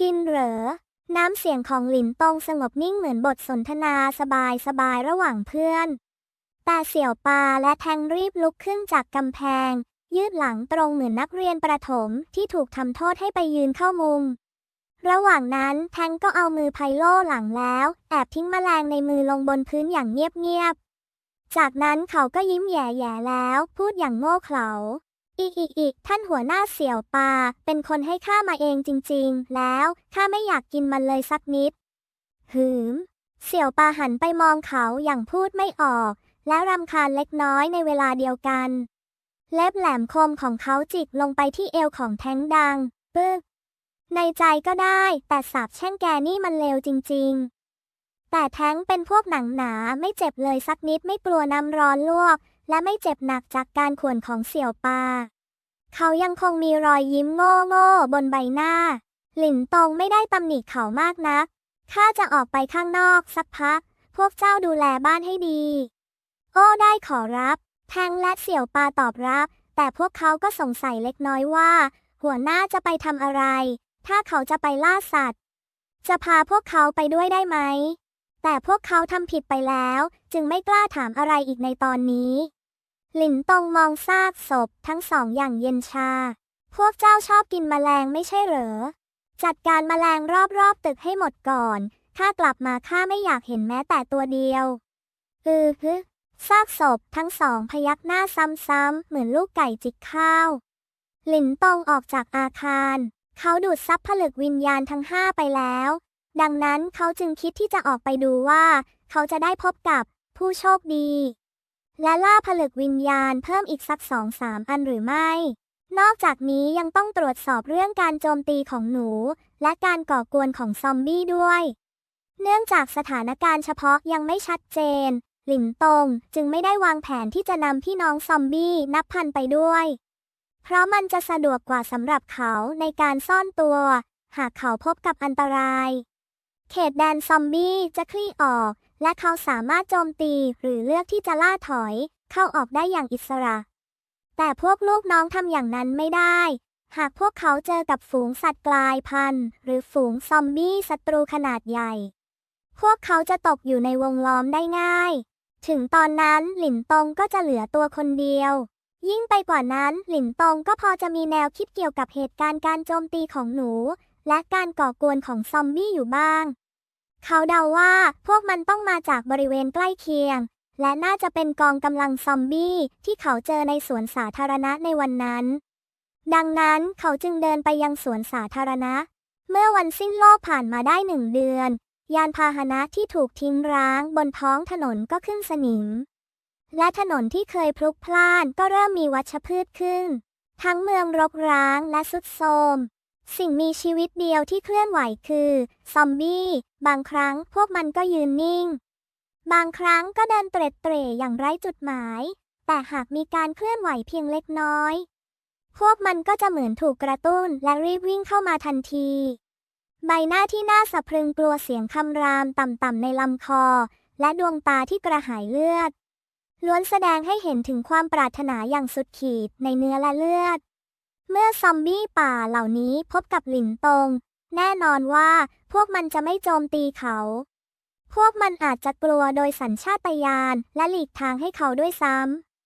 กินเหรอ น้ำเสียงของหลินตงสงบนิ่งเหมือนบทสนทนาสบายสบายระหว่างเพื่อน แต่เสี่ยวปาและแทงรีบลุกขึ้นจากกำแพง ยืดหลังตรงเหมือนนักเรียนประถมที่ถูกทำโทษให้ไปยืนเข้ามุม ระหว่างนั้นแทงก็เอามือไพโล่หลังแล้วแอบทิ้งแมลงในมือลงบนพื้นอย่างเงียบๆจากนั้นเขาก็ยิ้มแย่ๆแล้ว พูดอย่างโง่เขลา อีกอีกอีกท่านหัวหน้าเสี่ยวปา เป็นคนให้ข้ามาเองจริงๆ แล้วข้าไม่อยากกินมันเลยสักนิด หืม เสี่ยวปาหันไปมองเขาอย่างพูดไม่ออก และรำคาญเล็กน้อยในเวลาเดียวกัน เล็บแหลมคมของเขาจิกลงไปที่เอวของแท้งดัง ปึ๊ก ในใจก็ได้ แต่สาบแช่งแกนี่มันเลวจริง ๆ แต่แท้งเป็นพวกหนังหนาไม่เจ็บเลยสักนิดไม่กลัวน้ำร้อนลวก และไม่เจ็บหนักจากการข่วนของเสี่ยวปา เขายังคงมีรอยยิ้มโง่โง่ๆบนใบหน้า หลินตงไม่ได้ตำหนิเขามากนัก ข้าจะออกไปข้างนอกสักพัก พวกเจ้าดูแลบ้านให้ดี โอ้ได้ขอรับ แทงและเสี่ยวปาตอบรับ แต่พวกเขาก็สงสัยเล็กน้อยว่า หัวหน้าจะไปทำอะไร ถ้าเขาจะไปล่าสัตว์ จะพาพวกเขาไปด้วยได้ไหม แต่พวกเขาทำผิดไปแล้ว จึงไม่กล้าถามอะไรอีกในตอนนี้ หลินตงมองซากศพทั้งสองอย่างเย็นชา พวกเจ้าชอบกินแมลงไม่ใช่เหรอ จัดการแมลงรอบๆตึกให้หมดก่อนถ้ากลับมาข้าไม่อยากเห็นแม้แต่ตัวเดียว อือฮึซากศพทั้งสองพยักหน้าซ้ำๆเหมือนลูกไก่จิกข้าว หลินตงออกจากอาคาร เขาดูดซับผลึกวิญญาณทั้งห้าไปแล้ว ดังนั้นเขาจึงคิดที่จะออกไปดูว่า เขาจะได้พบกับผู้โชคดี และล่าผลึกวิญญาณเพิ่มอีกสักสองสามอันหรือไม่ นอกจากนี้ยังต้องตรวจสอบเรื่องการโจมตีของหนู และการก่อกวนของซอมบี้ด้วย เนื่องจากสถานการณ์เฉพาะยังไม่ชัดเจน หลินตงจึงไม่ได้วางแผนที่จะนำพี่น้องซอมบี้นับพันไปด้วย เพราะมันจะสะดวกกว่าสำหรับเขาในการซ่อนตัว หากเขาพบกับอันตราย เขตแดนซอมบี้จะคลี่ออก และเขาสามารถโจมตีหรือเลือกที่จะล่าถอย เข้าออกได้อย่างอิสระ แต่พวกลูกน้องทำอย่างนั้นไม่ได้ หากพวกเขาเจอกับฝูงสัตว์กลายพันธุ์ หรือฝูงซอมบี้ศัตรูขนาดใหญ่ พวกเขาจะตกอยู่ในวงล้อมได้ง่าย ถึงตอนนั้นหลินตงก็จะเหลือตัวคนเดียว ยิ่งไปกว่านั้นหลินตงก็พอจะมีแนวคิดเกี่ยวกับเหตุการณ์การโจมตีของหนู และการก่อกวนของซอมบี้อยู่บ้าง เขาเดาว่าพวกมันต้องมาจากบริเวณใกล้เคียง และน่าจะเป็นกองกำลังซอมบี้ที่เขาเจอในสวนสาธารณะในวันนั้น ดังนั้นเขาจึงเดินไปยังสวนสาธารณะ เมื่อวันสิ้นโลกผ่านมาได้หนึ่งเดือน ยานพาหนะที่ถูกทิ้งร้างบนท้องถนนก็ขึ้นสนิม และถนนที่เคยพลุกพล่านก็เริ่มมีวัชพืชขึ้น ทั้งเมืองรกร้างและสุดโทรมสิ่งมีชีวิตเดียวที่เคลื่อนไหวคือ ซอมบี้ บางครั้งพวกมันก็ยืนนิ่ง บางครั้งก็เดินเตร็ดเตร่อย่างไร้จุดหมาย แต่หากมีการเคลื่อนไหวเพียงเล็กน้อย พวกมันก็จะเหมือนถูกกระตุ้นและรีบวิ่งเข้ามาทันที ใบหน้าที่น่าสะพรึงกลัวเสียงคำรามต่ำๆในลำคอ และดวงตาที่กระหายเลือด ล้วนแสดงให้เห็นถึงความปรารถนาอย่างสุดขีดในเนื้อและเลือดเมื่อซอมบี้ป่าเหล่านี้พบกับหลินตง แน่นอนว่าพวกมันจะไม่โจมตีเขา พวกมันอาจจะกลัวโดยสัญชาตญาณและหลีกทางให้เขาด้วยซ้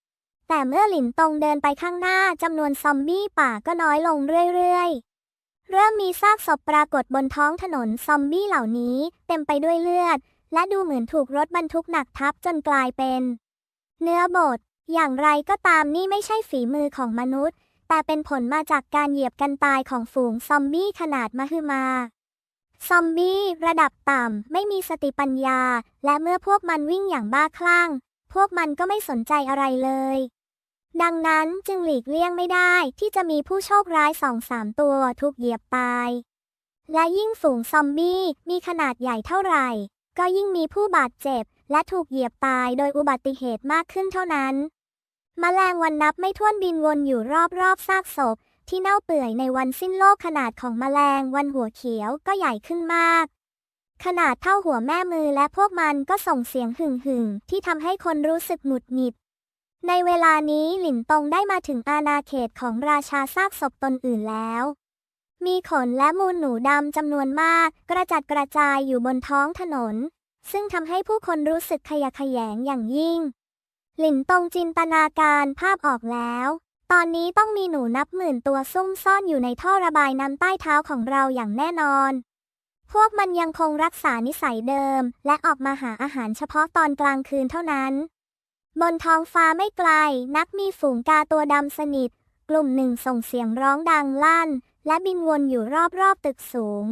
ำ แต่เมื่อหลินตงเดินไปข้างหน้าจำนวนซอมบี้ป่าก็น้อยลงเรื่อยๆ เริ่มมีซากศพปรากฏบนท้องถนนซอมบี้เหล่านี้เต็มไปด้วยเลือด และดูเหมือนถูกรถบรรทุกหนักทับจนกลายเป็น เนื้อบดอย่างไรก็ตามนี่ไม่ใช่ฝีมือของมนุษย์ แต่เป็นผลมาจากการเหยียบกันตายของฝูงซอมบี้ขนาดมหึมา ซอมบี้ระดับต่ำไม่มีสติปัญญา และเมื่อพวกมันวิ่งอย่างบ้าคลั่ง พวกมันก็ไม่สนใจอะไรเลย ดังนั้นจึงหลีกเลี่ยงไม่ได้ที่จะมีผู้โชคร้ายสองสามตัวถูกเหยียบตาย และยิ่งฝูงซอมบี้มีขนาดใหญ่เท่าไหร่ ก็ยิ่งมีผู้บาดเจ็บและถูกเหยียบตายโดยอุบัติเหตุมากขึ้นเท่านั้น มแมลงวันนับไม่ถ้วนบินวนอยู่รอบๆซากศพ ที่เน่าเปื่อยในวันสิ้นโลกขนาดของมแมลงวันหัวเขียวก็ใหญ่ขึ้นมาก ขนาดเท่าหัวแม่มือและพวกมันก็ส่งเสียงหึ่งหึ่งๆที่ทำให้คนรู้สึกหงุดหงิด ในเวลานี้หลินตงได้มาถึงอาณาเขตของราชาซากศพตนอื่นแล้ว มีขนและมูลหนูดำจำนวนมาก กระจัดกระจายอยู่บนท้องถนน ซึ่งทำให้ผู้คนรู้สึกขยะแขยงอย่างยิ่ง หลินตงจินตนาการภาพออกแล้ว ตอนนี้ต้องมีหนูนับหมื่นตัวซุ่มซ่อนอยู่ในท่อระบายน้ำใต้เท้าของเราอย่างแน่นอน พวกมันยังคงรักษานิสัยเดิม และออกมาหาอาหารเฉพาะตอนกลางคืนเท่านั้น บนท้องฟ้าไม่ไกล นักมีฝูงกาตัวดำสนิท กลุ่มหนึ่งส่งเสียงร้องดังลั่น และบินวนอยู่รอบๆตึกสูง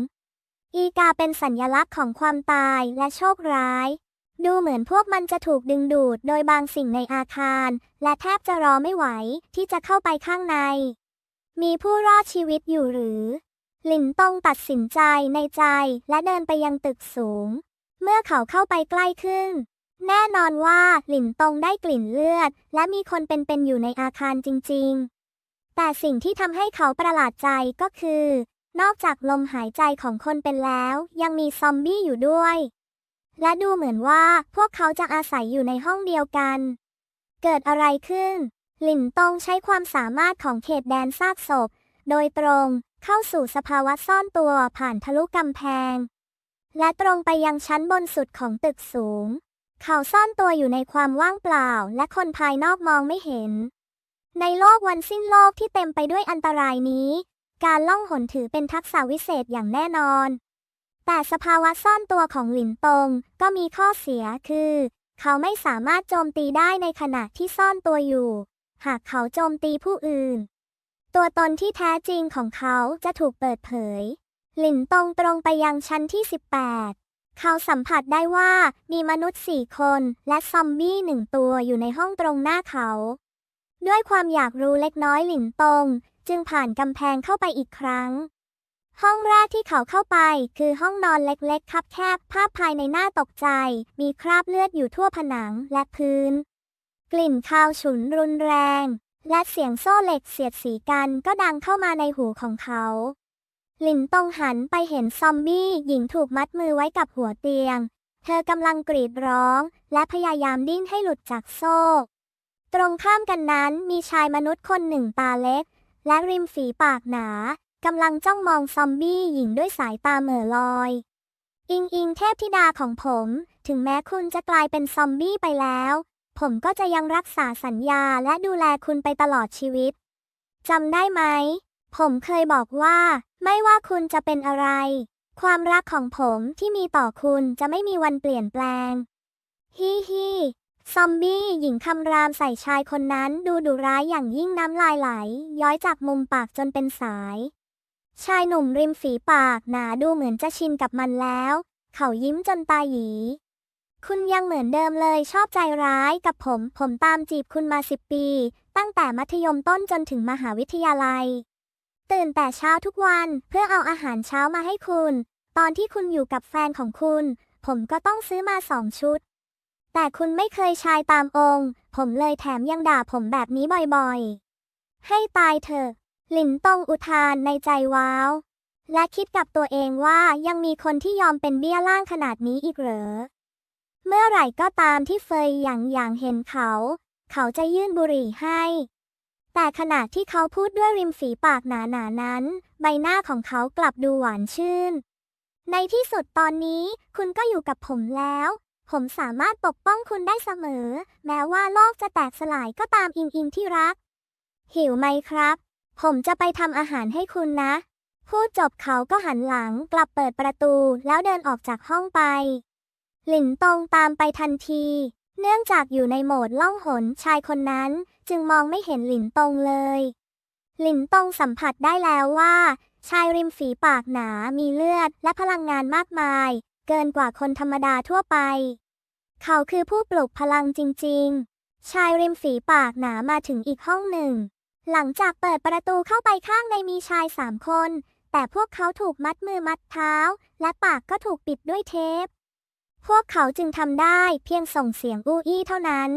อีกาเป็นสัญญลักษณ์ของความตายและโชคร้าย ดูเหมือนพวกมันจะถูกดึงดูดโดยบางสิ่งในอาคาร และแทบจะรอไม่ไหวที่จะเข้าไปข้างใน มีผู้รอดชีวิตอยู่หรือ หลินตงตัดสินใจในใจและเดินไปยังตึกสูง เมื่อเขาเข้าไปใกล้ขึ้น แน่นอนว่าหลินตงได้กลิ่นเลือด และมีคนเป็นๆอยู่ในอาคารจริง ๆ แต่สิ่งที่ทำให้เขาประหลาดใจก็คือ นอกจากลมหายใจของคนเป็นแล้ว ยังมีซอมบี้อยู่ด้วย และดูเหมือนว่าพวกเขาจะอาศัยอยู่ในห้องเดียวกัน เกิดอะไรขึ้น หลินตงใช้ความสามารถของเขตแดนซากศพ โดยตรงเข้าสู่สภาวะซ่อนตัวผ่านทะลุกำแพง และตรงไปยังชั้นบนสุดของตึกสูง เขาซ่อนตัวอยู่ในความว่างเปล่า และคนภายนอกมองไม่เห็น ในโลกวันสิ้นโลกที่เต็มไปด้วยอันตรายนี้ การล่องหนถือเป็นทักษะวิเศษอย่างแน่นอน แต่สภาวะซ่อนตัวของหลินตงก็มีข้อเสียคือ เขาไม่สามารถโจมตีได้ในขณะที่ซ่อนตัวอยู่ หากเขาโจมตีผู้อื่น ตัวตนที่แท้จริงของเขาจะถูกเปิดเผย หลินตงตรงไปยังชั้นที่ 18 เขาสัมผัสได้ว่ามีมนุษย์สี่คนและซอมบี้หนึ่งตัวอยู่ในห้องตรงหน้าเขา ด้วยความอยากรู้เล็กน้อยหลินตงจึงผ่านกำแพงเข้าไปอีกครั้ง ห้องแรกที่เขาเข้าไป คือห้องนอนเล็กๆ คับแคบ ภาพภายในหน้าตกใจ มีคราบเลือดอยู่ทั่วผนังและพื้น กลิ่นคาวฉุนรุนแรง และเสียงโซ่เหล็กเสียดสีกันก็ดังเข้ามาในหูของเขาหลินตงหันไปเห็นซอมบี้หญิงถูกมัดมือไว้กับหัวเตียง เธอกำลังกรีดร้อง และพยายามดิ้นให้หลุดจากโซ่ ตรงข้ามกันนั้นมีชายมนุษย์คนหนึ่งตาเล็ก และริมฝีปากหนา กำลังจ้องมองซอมบี้หญิงด้วยสายตาเหม่อลอย อิงอิงเทพธิดาของผม ถึงแม้คุณจะกลายเป็นซอมบี้ไปแล้ว ผมก็จะยังรักษาสัญญาและดูแลคุณไปตลอดชีวิตจำได้ไหม ผมเคยบอกว่า ไม่ว่าคุณจะเป็นอะไร ความรักของผมที่มีต่อคุณจะไม่มีวันเปลี่ยนแปลงฮิฮิซอมบี้หญิงคำรามใส่ชายคนนั้นดูดุร้ายอย่างยิ่งน้ำลายไหล ย้อยจากมุมปากจนเป็นสาย ชายหนุ่มริมฝีปากหนาดูเหมือนจะชินกับมันแล้ว เขายิ้มจนตาหยี คุณยังเหมือนเดิมเลยชอบใจร้ายกับผม ผมตามจีบคุณมาสิบปี ตั้งแต่มัธยมต้นจนถึงมหาวิทยาลัย ตื่นแต่เช้าทุกวันเพื่อเอาอาหารเช้ามาให้คุณ ตอนที่คุณอยู่กับแฟนของคุณ ผมก็ต้องซื้อมาสองชุด แต่คุณไม่เคยชายตามองค์ ผมเลยแถมยังด่าผมแบบนี้บ่อยๆ ให้ตายเถอะ หลินตงอุทานในใจว้าว และคิดกับตัวเองว่ายังมีคนที่ยอมเป็นเบี้ยล่างขนาดนี้อีกเหรอ เมื่อไหร่ก็ตามที่เฟยหยางหยางเห็นเขา เขาจะยื่นบุหรี่ให้ แต่ขณะที่เขาพูดด้วยริมฝีปากหนาๆนนั้น ใบหน้าของเขากลับดูหวานชื่น ในที่สุดตอนนี้คุณก็อยู่กับผมแล้ว ผมสามารถปกป้องคุณได้เสมอ แม้ว่าโลกจะแตกสลายก็ตามอิงอิงที่รัก หิวไหมครับ ผมจะไปทำอาหารให้คุณนะ พูดจบเขาก็หันหลังกลับเปิดประตูแล้วเดินออกจากห้องไป หลินตงตามไปทันที เนื่องจากอยู่ในโหมดล่องหนชายคนนั้นจึงมองไม่เห็นหลินตงเลย หลินตงสัมผัสได้แล้วว่า ชายริมฝีปากหนามีเลือดและพลังงานมากมาย เกินกว่าคนธรรมดาทั่วไป เขาคือผู้ปลุกพลังจริง ๆ ชายริมฝีปากหนามาถึงอีกห้องหนึ่ง หลังจากเปิดประตูเข้าไปข้างในมีชายสามคน แต่พวกเขาถูกมัดมือมัดเท้า และปากก็ถูกปิดด้วยเทป พวกเขาจึงทำได้เพียงส่งเสียงอู้อี้เท่านั้น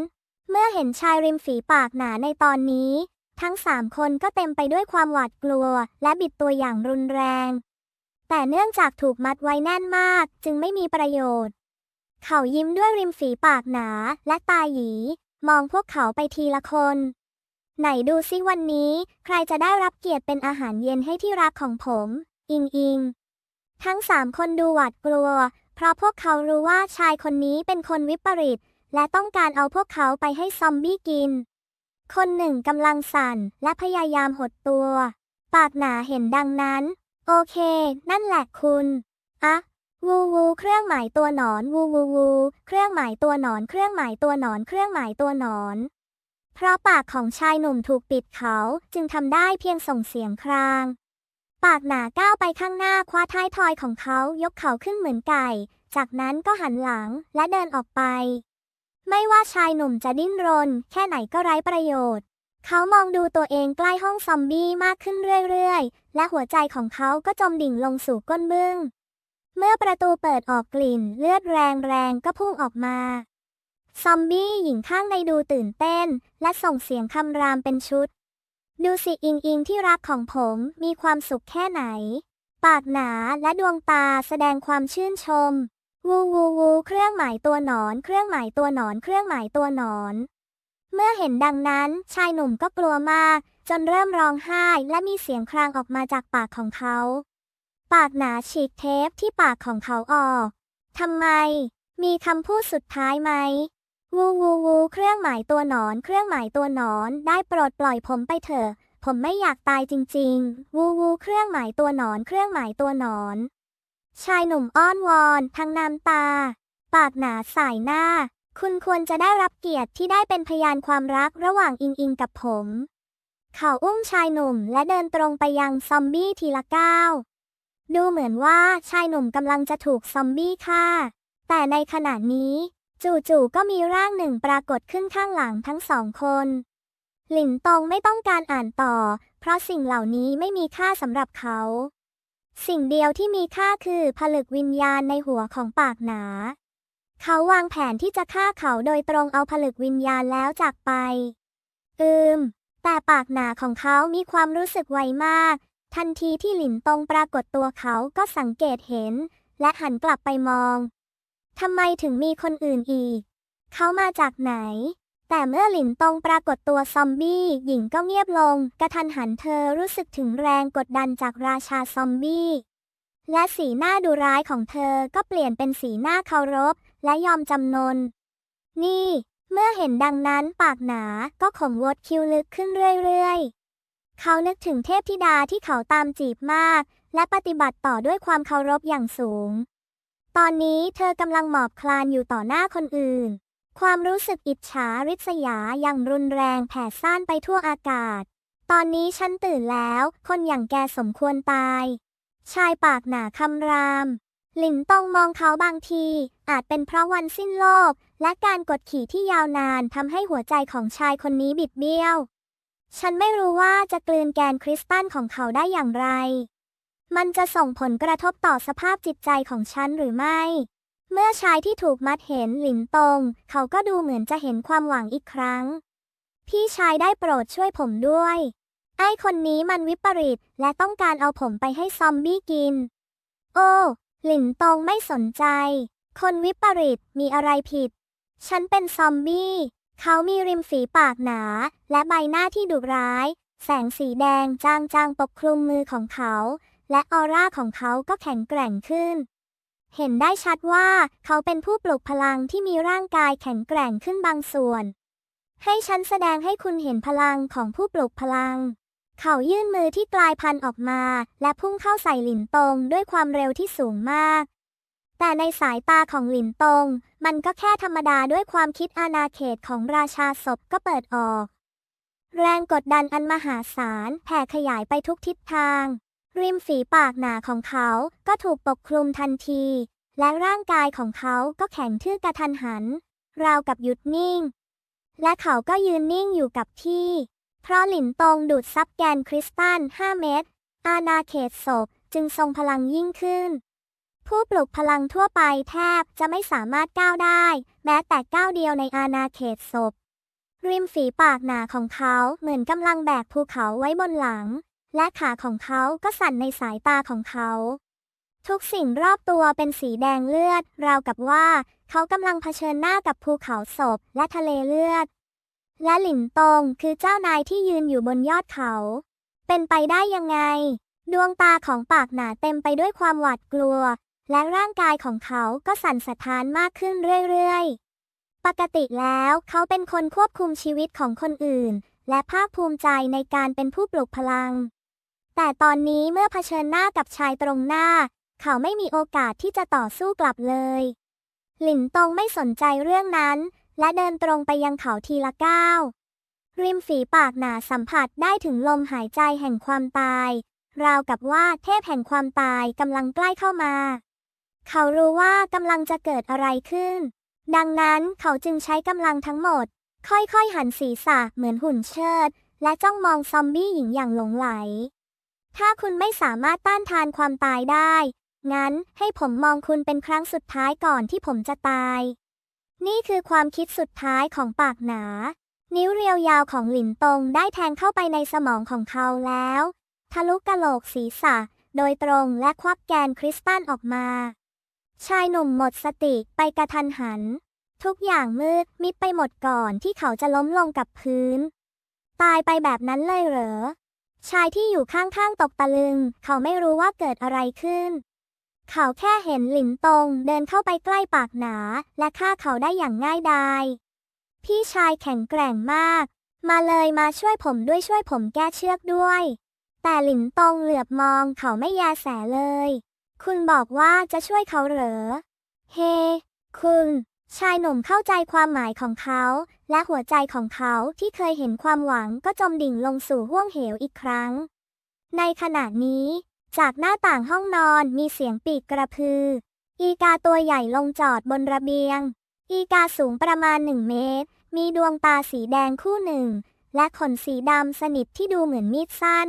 เมื่อเห็นชายริมฝีปากหนาในตอนนี้ ทั้งสามคนก็เต็มไปด้วยความหวาดกลัว และบิดตัวอย่างรุนแรง แต่เนื่องจากถูกมัดไว้แน่นมากจึงไม่มีประโยชน์ เขายิ้มด้วยริมฝีปากหนาและตาหยี มองพวกเขาไปทีละคน ไหนดูซิวันนี้ ใครจะได้รับเกียรติเป็นอาหารเย็นให้ที่รักของผม อิงอิง ทั้งสามคนดูหวาดกลัว เพราะพวกเขารู้ว่าชายคนนี้เป็นคนวิปริต และต้องการเอาพวกเขาไปให้ซอมบี้กิน คนหนึ่งกำลังสั่นและพยายามหดตัว ปากหนาเห็นดังนั้น โอเค นั่นแหละคุณอะวูวูเครื่องหมายตัวหนอนวูวูวูเครื่องหมายตัวหนอนเครื่องหมายตัวหนอนเครื่องหมายตัวหนอน เพราะปากของชายหนุ่มถูกปิดเขาจึงทำได้เพียงส่งเสียงคราง ปากหนาก้าวไปข้างหน้าคว้าท้ายทอยของเขายกเขาขึ้นเหมือนไก่ จากนั้นก็หันหลังและเดินออกไป ไม่ว่าชายหนุ่มจะดิ้นรน แค่ไหนก็ไร้ประโยชน์ เขามองดูตัวเองใกล้ห้องซอมบี้มากขึ้นเรื่อยๆ และหัวใจของเขาก็จมดิ่งลงสู่ก้นบึ้ง เมื่อประตูเปิดออกกลิ่นเลือดแรงๆก็พุ่งออกมา ซอมบี้หญิงข้างในดูตื่นเต้น และส่งเสียงคำรามเป็นชุด ดูสิอิงอิงที่รักของผมมีความสุขแค่ไหน ปากหนาและดวงตาแสดงความชื่นชม วูวูวูเครื่องหมายตัวหนอนเครื่องหมายตัวหนอนเครื่องหมายตัวหนอน เมื่อเห็นดังนั้นชายหนุ่มก็กลัวมาก จนเริ่มร้องไห้และมีเสียงครางออกมาจากปากของเขา ปากหนาฉีกเทปที่ปากของเขาออกทำไม มีคำพูดสุดท้ายไหม วูวูวูเครื่องหมายตัวหนอน เครื่องหมายตัวหนอน ได้โปรดปล่อยผมไปเถอะ ผมไม่อยากตายจริง ๆ วูวูเครื่องหมายตัวหนอน เครื่องหมายตัวหนอน ชายหนุ่มอ้อนวอนทั้งน้ำตา ปากหนาสายหน้า คุณควรจะได้รับเกียรติที่ได้เป็นพยานความรักระหว่างอิงอิงกับผม เขาอุ้มชายหนุ่มและเดินตรงไปยังซอมบี้ทีละก้าวดูเหมือนว่าชายหนุ่มกำลังจะถูกซอมบี้ฆ่า แต่ในขณะนี้ จู่ๆก็มีร่างหนึ่งปรากฏขึ้นข้างหลังทั้งสองคน หลินตงไม่ต้องการอ่านต่อ เพราะสิ่งเหล่านี้ไม่มีค่าสำหรับเขา สิ่งเดียวที่มีค่าคือผลึกวิญญาณในหัวของปากหนา เขาวางแผนที่จะฆ่าเขาโดยตรงเอาผลึกวิญญาณแล้วจากไป อืม แต่ปากหนาของเขามีความรู้สึกไวมาก ทันทีที่หลินตงปรากฏตัวเขาก็สังเกตเห็น และหันกลับไปมอง ทำไมถึงมีคนอื่นอีก เขามาจากไหน แต่เมื่อหลินตงปรากฏตัวซอมบี้หญิงก็เงียบลง กระทันหันเธอรู้สึกถึงแรงกดดันจากราชาซอมบี้ และสีหน้าดุร้ายของเธอก็เปลี่ยนเป็นสีหน้าเคารพ และยอมจำนน นี่ เมื่อเห็นดังนั้นปากหนาก็ขมวดคิ้วลึกขึ้นเรื่อยๆ เขานึกถึงเทพธิดาที่เขาตามจีบมาก และปฏิบัติต่อด้วยความเคารพอย่างสูง ตอนนี้เธอกำลังหมอบคลานอยู่ต่อหน้าคนอื่น ความรู้สึกอิจฉาริษยาอย่างรุนแรงแผ่ซ่านไปทั่วอากาศ ตอนนี้ฉันตื่นแล้ว คนอย่างแกสมควรตาย ชายปากหนาคำราม หลินต้องมองเขาบางที อาจเป็นเพราะวันสิ้นโลก และการกดขี่ที่ยาวนานทำให้หัวใจของชายคนนี้บิดเบี้ยว ฉันไม่รู้ว่าจะกลืนแกนคริสตัลของเขาได้อย่างไร มันจะส่งผลกระทบต่อสภาพจิตใจของฉันหรือไม่ เมื่อชายที่ถูกมัดเห็นหลินตง เขาก็ดูเหมือนจะเห็นความหวังอีกครั้ง พี่ชายได้โปรดช่วยผมด้วย ไอ้คนนี้มันวิปริตและต้องการเอาผมไปให้ซอมบี้กิน โอ้หลินตงไม่สนใจ คนวิปริตมีอะไรผิด ฉันเป็นซอมบี้ เขามีริมฝีปากหนา และใบหน้าที่ดุร้าย แสงสีแดงจางๆปกคลุมมือของเขา และออร่าของเขาก็แข็งแกร่งขึ้น เห็นได้ชัดว่าเขาเป็นผู้ปลุกพลังที่มีร่างกายแข็งแกร่งขึ้นบางส่วน ให้ฉันแสดงให้คุณเห็นพลังของผู้ปลุกพลัง เขายื่นมือที่กลายพันธุ์ออกมา และพุ่งเข้าใส่หลินตงด้วยความเร็วที่สูงมาก แต่ในสายตาของหลินตง มันก็แค่ธรรมดาด้วยความคิดอาณาเขตของราชาศพก็เปิดออกแรงกดดันอันมหาศาลแผ่ขยายไปทุกทิศทาง ริมฝีปากหนาของเขาก็ถูกปกคลุมทันที และร่างกายของเขาก็แข็งทื่อกระทันหัน ราวกับหยุดนิ่ง และเขาก็ยืนนิ่งอยู่กับที่ เพราะหลินตงดูดซับแกนคริสตัล5เม็ดอาณาเขตศพจึงทรงพลังยิ่งขึ้น ผู้ปลุกพลังทั่วไปแทบจะไม่สามารถก้าวได้ แม้แต่ก้าวเดียวในอาณาเขตศพริมฝีปากหนาของเขาเหมือนกำลังแบกภูเขาไว้บนหลัง และขาของเขาก็สั่นในสายตาของเขา ทุกสิ่งรอบตัวเป็นสีแดงเลือด ราวกับว่า เขากำลังเผชิญหน้ากับภูเขาศพและทะเลเลือด และหลินตงคือเจ้านายที่ยืนอยู่บนยอดเขา เป็นไปได้ยังไง ดวงตาของปากหนาเต็มไปด้วยความหวาดกลัว และร่างกายของเขาก็สั่นสะท้านมากขึ้นเรื่อยๆ ปกติแล้วเขาเป็นคนควบคุมชีวิตของคนอื่น และภาคภูมิใจในการเป็นผู้ปลุกพลัง แต่ตอนนี้เมื่อเผชิญหน้ากับชายตรงหน้า เขาไม่มีโอกาสที่จะต่อสู้กลับเลย หลินตงไม่สนใจเรื่องนั้น และเดินตรงไปยังเขาทีละก้าว ริมฝีปากหนาสัมผัสได้ถึงลมหายใจแห่งความตาย ราวกับว่าเทพแห่งความตายกำลังใกล้เข้ามา เขารู้ว่ากำลังจะเกิดอะไรขึ้น ดังนั้นเขาจึงใช้กำลังทั้งหมด ค่อยๆ หันศีรษะเหมือนหุ่นเชิด และจ้องมองซอมบี้หญิงอย่างหลงไหล ถ้าคุณไม่สามารถต้านทานความตายได้ งั้นให้ผมมองคุณเป็นครั้งสุดท้ายก่อนที่ผมจะตาย นี่คือความคิดสุดท้ายของปากหนา นิ้วเรียวยาวของหลินตงได้แทงเข้าไปในสมองของเขาแล้ว ทะลุกะโหลกศีรษะ โดยตรงและควักแกนคริสตัลออกมา ชายหนุ่มหมดสติไปกระทันหัน ทุกอย่างมืดมิดไปหมดก่อนที่เขาจะล้มลงกับพื้น ตายไปแบบนั้นเลยเหรอ ชายที่อยู่ข้างๆตกตะลึง เขาไม่รู้ว่าเกิดอะไรขึ้น เขาแค่เห็นหลินตงเดินเข้าไปใกล้ปากหนา และฆ่าเขาได้อย่างง่ายดายพี่ชายแข็งแกร่งมาก มาเลยมาช่วยผมด้วยช่วยผมแก้เชือกด้วย แต่หลินตงเหลือบมองเขาไม่แยแสเลย คุณบอกว่าจะช่วยเขาเหรอ เฮคุณ ชายหนุ่มเข้าใจความหมายของเขา และหัวใจของเขาที่เคยเห็นความหวังก็จมดิ่งลงสู่ห้วงเหวอีกครั้ง ในขณะนี้ จากหน้าต่างห้องนอนมีเสียงปีกกระพือ อีกาตัวใหญ่ลงจอดบนระเบียง อีกาสูงประมาณหนึ่งเมตร มีดวงตาสีแดงคู่หนึ่ง และขนสีดำสนิทที่ดูเหมือนมีดสั้น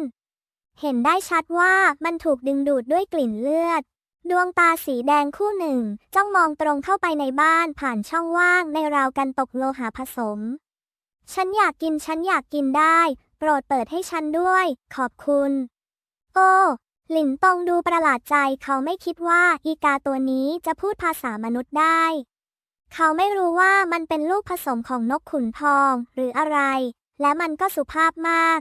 เห็นได้ชัดว่ามันถูกดึงดูดด้วยกลิ่นเลือด ดวงตาสีแดงคู่หนึ่ง จ้องมองตรงเข้าไปในบ้านผ่านช่องว่างในราวกันตกโลหะผสม ฉันอยากกินฉันอยากกินได้ โปรดเปิดให้ฉันด้วย ขอบคุณ โอ้หลินตงดูประหลาดใจเขาไม่คิดว่าอีกาตัวนี้จะพูดภาษามนุษย์ได้ เขาไม่รู้ว่ามันเป็นลูกผสมของนกขุนทองหรืออะไร และมันก็สุภาพมาก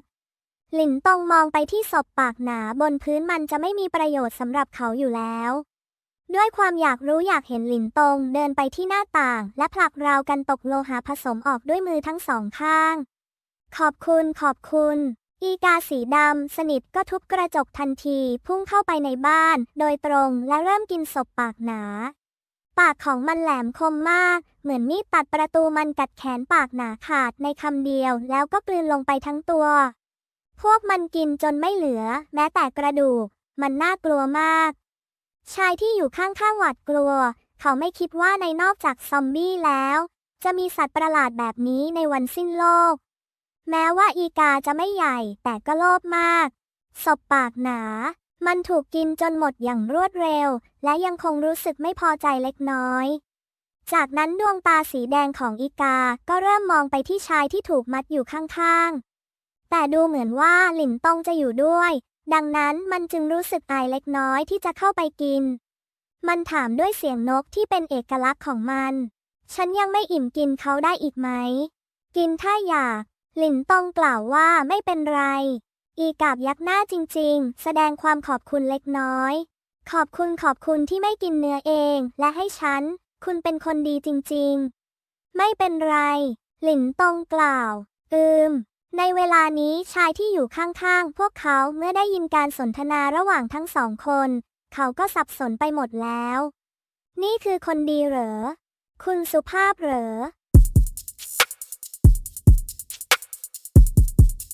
หลินตองมองไปที่ศพปากหนาบนพื้นมันจะไม่มีประโยชน์สำหรับเขาอยู่แล้ว ด้วยความอยากรู้อยากเห็นหลินตงเดินไปที่หน้าต่าง และผลักราวกันตกโลหะผสมออกด้วยมือทั้งสองข้าง ขอบคุณขอบคุณ อีกาสีดำสนิทก็ทุบกระจกทันที พุ่งเข้าไปในบ้าน โดยตรงและเริ่มกินศพปากหนา ปากของมันแหลมคมมาก เหมือนมีดตัดประตูมันกัดแขนปากหนาขาดในคำเดียว แล้วก็กลืนลงไปทั้งตัว พวกมันกินจนไม่เหลือ แม้แต่กระดูก มันน่ากลัวมาก ชายที่อยู่ข้างๆหวาดกลัว เขาไม่คิดว่าในนอกจากซอมบี้แล้ว จะมีสัตว์ประหลาดแบบนี้ในวันสิ้นโลก แม้ว่าอีกาจะไม่ใหญ่แต่ก็โลภมากศพปากหนา มันถูกกินจนหมดอย่างรวดเร็ว และยังคงรู้สึกไม่พอใจเล็กน้อย จากนั้นดวงตาสีแดงของอีกาก็เริ่มมองไปที่ชายที่ถูกมัดอยู่ข้างๆ แต่ดูเหมือนว่าหลินตงจะอยู่ด้วย ดังนั้นมันจึงรู้สึกอายเล็กน้อยที่จะเข้าไปกิน มันถามด้วยเสียงนกที่เป็นเอกลักษณ์ของมัน ฉันยังไม่อิ่มกินเขาได้อีกไหม กินถ้าอยาก หลินตงกล่าวว่าไม่เป็นไร อีกาบยักหน้าจริง ๆ แสดงความขอบคุณเล็กน้อย ขอบคุณขอบคุณที่ไม่กินเนื้อเอง และให้ฉัน คุณเป็นคนดีจริง ๆ ไม่เป็นไร หลินตงกล่าว อืม ในเวลานี้ชายที่อยู่ข้างๆ พวกเขาเมื่อได้ยินการสนทนาระหว่างทั้งสองคน เขาก็สับสนไปหมดแล้ว นี่คือคนดีเหรอ คุณสุภาพเหรอ